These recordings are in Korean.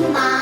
엄마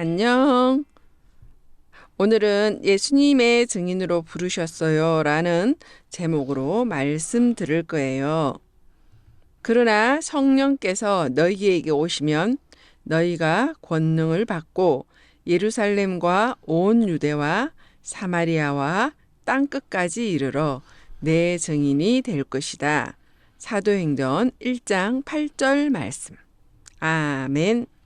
안녕. 오늘은 예수님의 증인으로 부르셨어요 라는 제목으로 말씀 들을 거예요. 그러나 성령께서 너희에게 오시면 너희가 권능을 받고 예루살렘과 온 유대와 사마리아와 땅 끝까지 이르러 내 증인이 될 것이다. 사도행전 1장 8절 말씀. 아멘.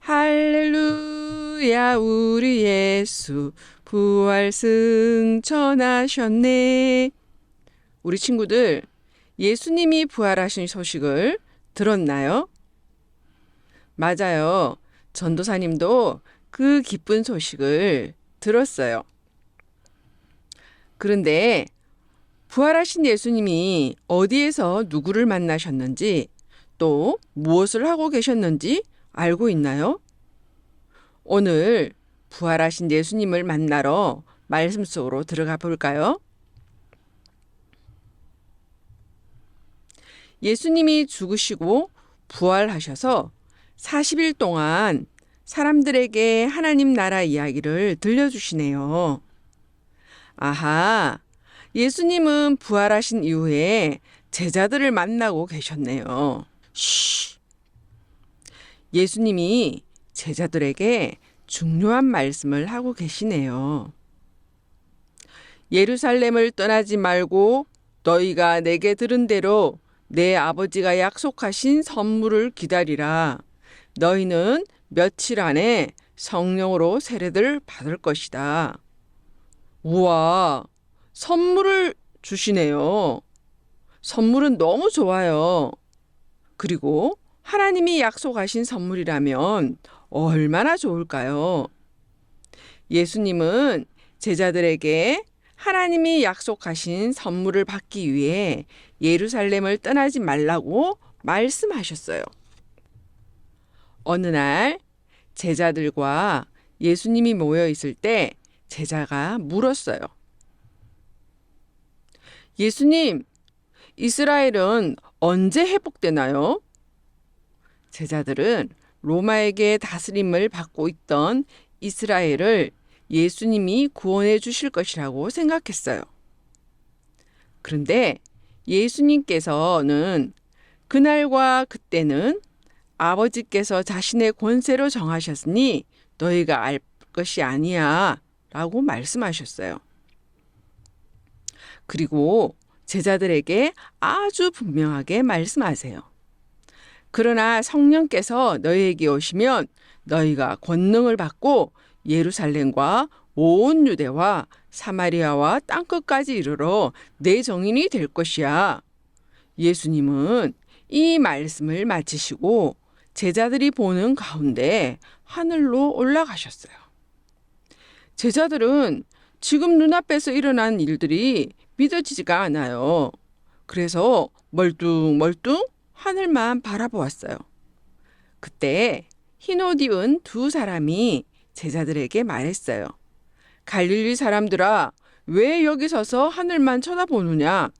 할렐루야 우리 예수 부활 승천하셨네. 우리 친구들 예수님이 부활하신 소식을 들었나요? 맞아요. 전도사님도 그 기쁜 소식을 들었어요. 그런데 부활하신 예수님이 어디에서 누구를 만나셨는지 또 무엇을 하고 계셨는지 알고 있나요? 오늘 부활하신 예수님을 만나러 말씀 속으로 들어가 볼까요? 예수님이 죽으시고 부활하셔서 40일 동안 사람들에게 하나님 나라 이야기를 들려주시네요. 아하, 예수님은 부활하신 이후에 제자들을 만나고 계셨네요. 쉬. 예수님이 제자들에게 중요한 말씀을 하고 계시네요. 예루살렘을 떠나지 말고 너희가 내게 들은 대로 내 아버지가 약속하신 선물을 기다리라. 너희는 며칠 안에 성령으로 세례를 받을 것이다. 우와, 선물을 주시네요. 선물은 너무 좋아요. 그리고 하나님이 약속하신 선물이라면 얼마나 좋을까요? 예수님은 제자들에게 하나님이 약속하신 선물을 받기 위해 예루살렘을 떠나지 말라고 말씀하셨어요. 어느 날 제자들과 예수님이 모여 있을 때 제자가 물었어요. 예수님, 이스라엘은 언제 회복되나요? 제자들은 로마에게 다스림을 받고 있던 이스라엘을 예수님이 구원해 주실 것이라고 생각했어요. 그런데 예수님께서는 그날과 그때는 아버지께서 자신의 권세로 정하셨으니 너희가 알 것이 아니야 라고 말씀하셨어요. 그리고 제자들에게 아주 분명하게 말씀하세요. 그러나 성령께서 너희에게 오시면 너희가 권능을 받고 예루살렘과 온 유대와 사마리아와 땅끝까지 이르러 내 정인이 될 것이야. 예수님은 이 말씀을 마치시고 제자들이 보는 가운데 하늘로 올라가셨어요. 제자들은 지금 눈앞에서 일어난 일들이 믿어지지가 않아요. 그래서 멀뚱멀뚱 하늘만 바라보았어요. 그때 흰 옷 입은 두 사람이 제자들에게 말했어요. 갈릴리 사람들아, 왜 여기 서서 하늘만 쳐다보느냐?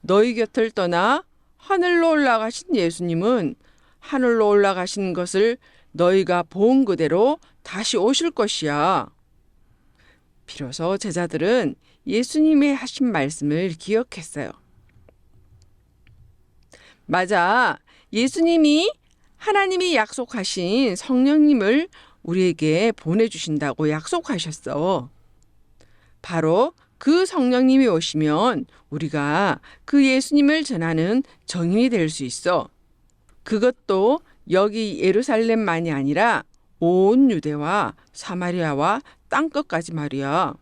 너희 곁을 떠나 하늘로 올라가신 예수님은 하늘로 올라가신 것을 너희가 본 그대로 다시 오실 것이야. 비로소 제자들은 예수님의 하신 말씀을 기억했어요. 맞아. 예수님이 하나님이 약속하신 성령님을 우리에게 보내주신다고 약속하셨어. 바로 그 성령님이 오시면 우리가 그 예수님을 전하는 정인이 될 수 있어. 그것도 여기 예루살렘만이 아니라 온 유대와 사마리아와 땅끝까지 말이야.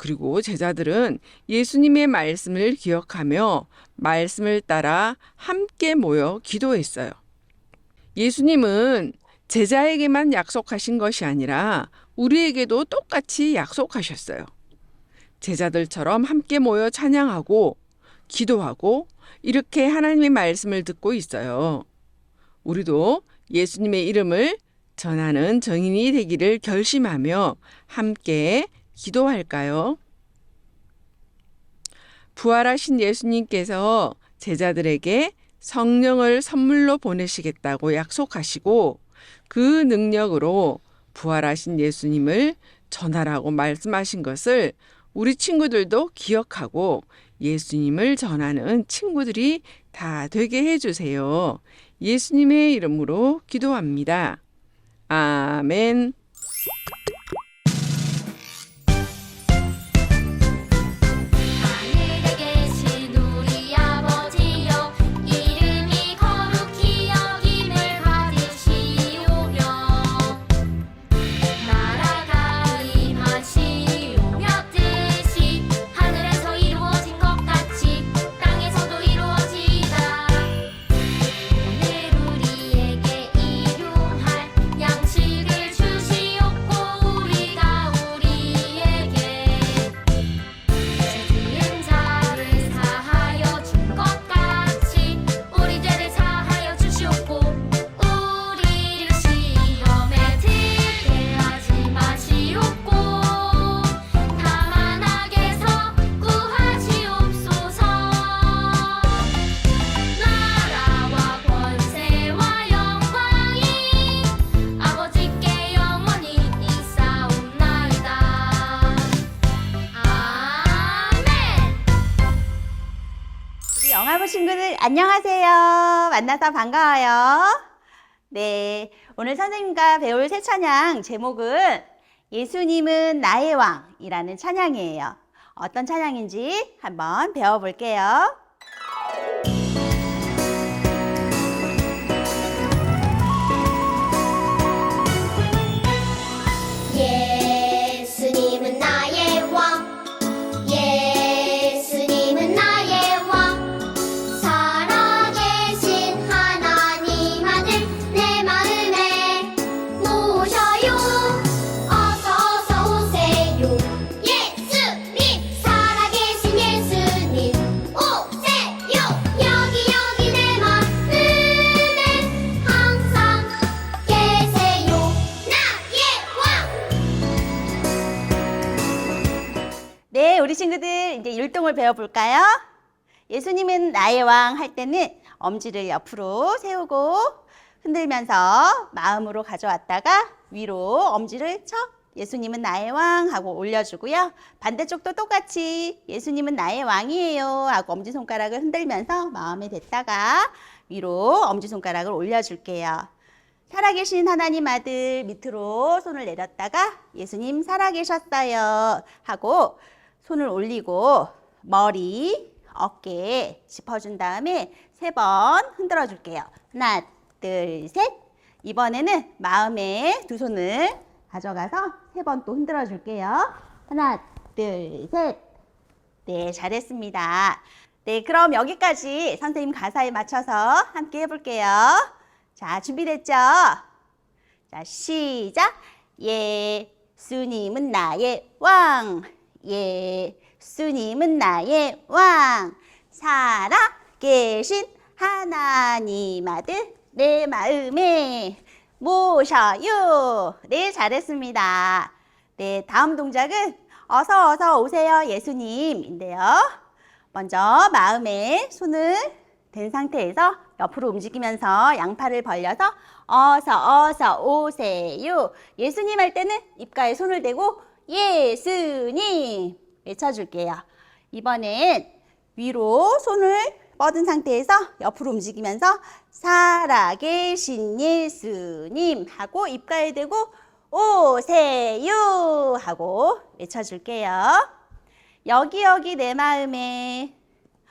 그리고 제자들은 예수님의 말씀을 기억하며 말씀을 따라 함께 모여 기도했어요. 예수님은 제자에게만 약속하신 것이 아니라 우리에게도 똑같이 약속하셨어요. 제자들처럼 함께 모여 찬양하고 기도하고 이렇게 하나님의 말씀을 듣고 있어요. 우리도 예수님의 이름을 전하는 정인이 되기를 결심하며 함께 기도할까요? 부활하신 예수님께서 제자들에게 성령을 선물로 보내시겠다고 약속하시고 그 능력으로 부활하신 예수님을 전하라고 말씀하신 것을 우리 친구들도 기억하고 예수님을 전하는 친구들이 다 되게 해주세요. 예수님의 이름으로 기도합니다. 아멘. 만나서 반가워요. 네, 오늘 선생님과 배울 새 찬양 제목은 예수님은 나의 왕이라는 찬양이에요. 어떤 찬양인지 한번 배워볼게요. 예 율동을 배워볼까요? 예수님은 나의 왕 할 때는 엄지를 옆으로 세우고 흔들면서 마음으로 가져왔다가 위로 엄지를 척 예수님은 나의 왕 하고 올려주고요. 반대쪽도 똑같이 예수님은 나의 왕이에요 하고 엄지손가락을 흔들면서 마음에 댔다가 위로 엄지손가락을 올려줄게요. 살아계신 하나님 아들 밑으로 손을 내렸다가 예수님 살아계셨어요 하고 손을 올리고 머리, 어깨 짚어준 다음에 세 번 흔들어 줄게요. 하나, 둘, 셋. 이번에는 마음에 두 손을 가져가서 세 번 또 흔들어 줄게요. 하나, 둘, 셋. 네, 잘했습니다. 네, 그럼 여기까지 선생님 가사에 맞춰서 함께 해볼게요. 자, 준비됐죠? 자, 시작. 예수님은 나의 왕. 예 수님은 나의 왕. 살아 계신 하나님 아들 내 마음에 모셔요. 네, 잘했습니다. 네, 다음 동작은 어서 어서 오세요 예수님인데요. 먼저 마음에 손을 댄 상태에서 옆으로 움직이면서 양팔을 벌려서 어서 어서 오세요. 예수님 할 때는 입가에 손을 대고 예수님 외쳐줄게요. 이번엔 위로 손을 뻗은 상태에서 옆으로 움직이면서 살아계신 예수님 하고 입가에 대고 오세요 하고 외쳐줄게요. 여기 여기 내 마음에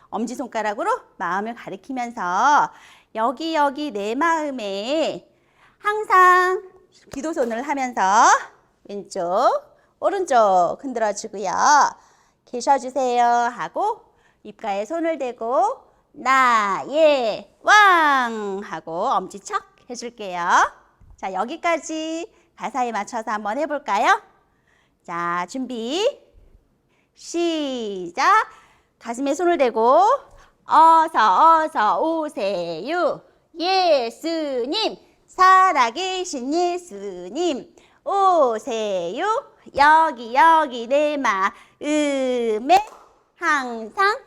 엄지손가락으로 마음을 가리키면서 여기 여기 내 마음에 항상 기도손을 하면서 왼쪽 오른쪽 흔들어 주고요. 계셔주세요 하고 입가에 손을 대고 나의 왕 하고 엄지척 해줄게요. 자 여기까지 가사에 맞춰서 한번 해볼까요? 자 준비 시작 가슴에 손을 대고 어서 어서 오세요 예수님 살아계신 예수님 오세요 여기 여기 내 마음에 항상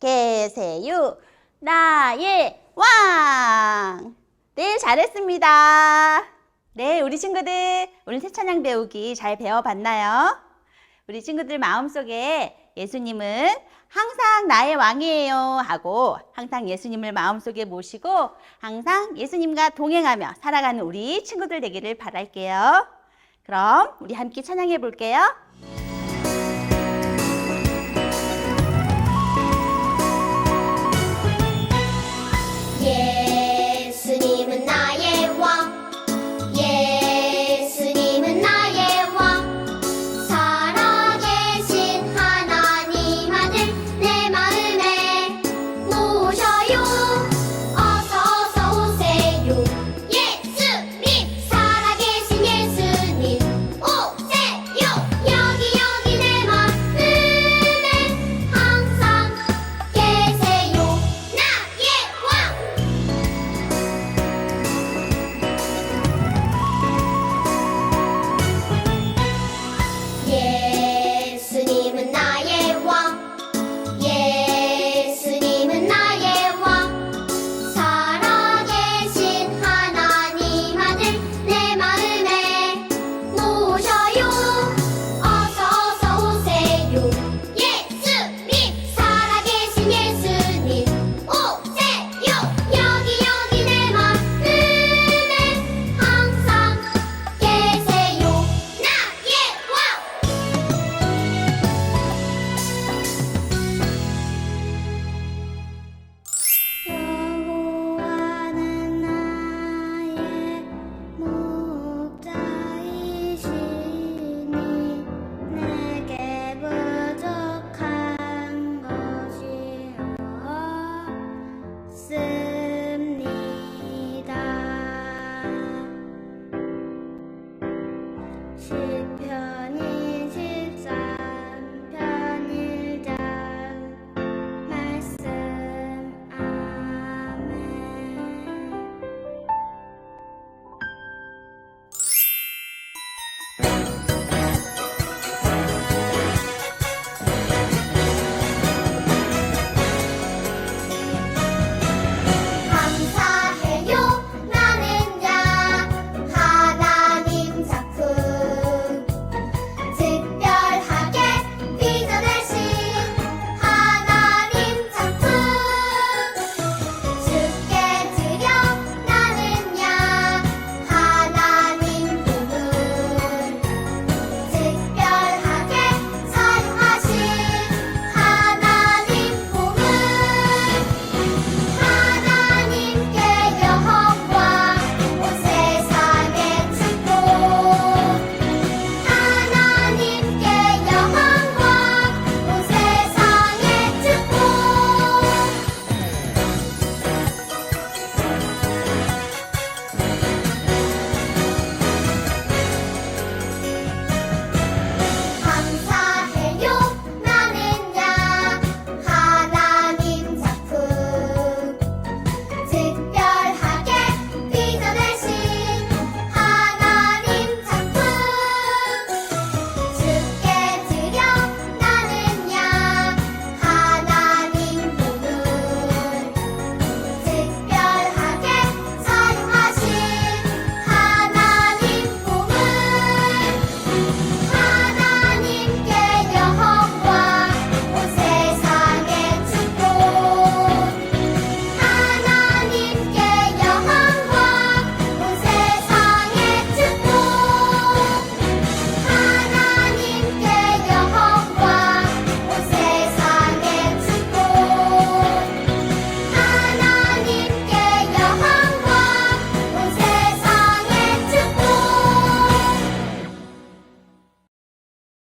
계세요 나의 왕. 네, 잘했습니다. 네, 우리 친구들 오늘 새 찬양 배우기 잘 배워봤나요? 우리 친구들 마음속에 예수님은 항상 나의 왕이에요 하고 항상 예수님을 마음속에 모시고 항상 예수님과 동행하며 살아가는 우리 친구들 되기를 바랄게요. 그럼 우리 함께 찬양해 볼게요.